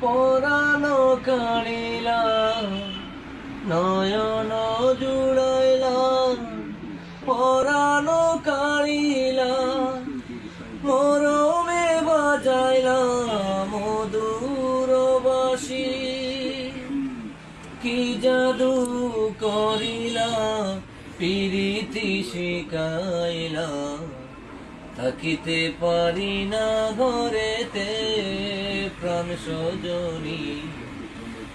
পরানো কাড়িলা নয়ন জুড়াইলা পরানো কাড়িলা মরমে বাজাইলা মধুর বাসি কি জাদু করিলা, পিরিতি শিকাইলা থাকিতে পারি না ঘরেতে, প্রাণ সজনী।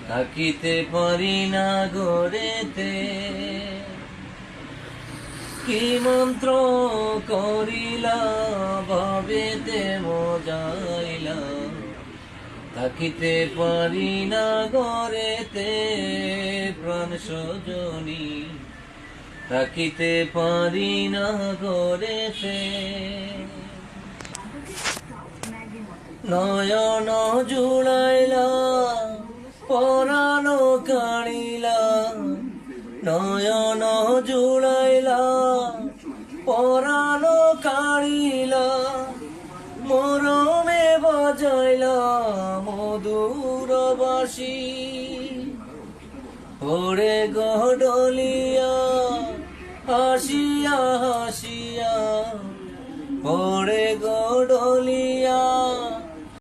থাকিতে পারি না ঘরেতে। কি মন্ত্র করিলা, ভাবেতে মজাইলা। থাকিতে পারি না ঘরেতে, প্রাণ সজনী। থাকিতে পারি না ঘরেতে। নয়ন জুড়াইলা, পরানো কাড়িলা। নয়ন জুড়াইলা, পরানো কাড়িলা। মরমে বাজাইলা মধুর বাসি ওরে গডলিয়া হাসিয়া হাসিয়া, ওরে গডলিয়া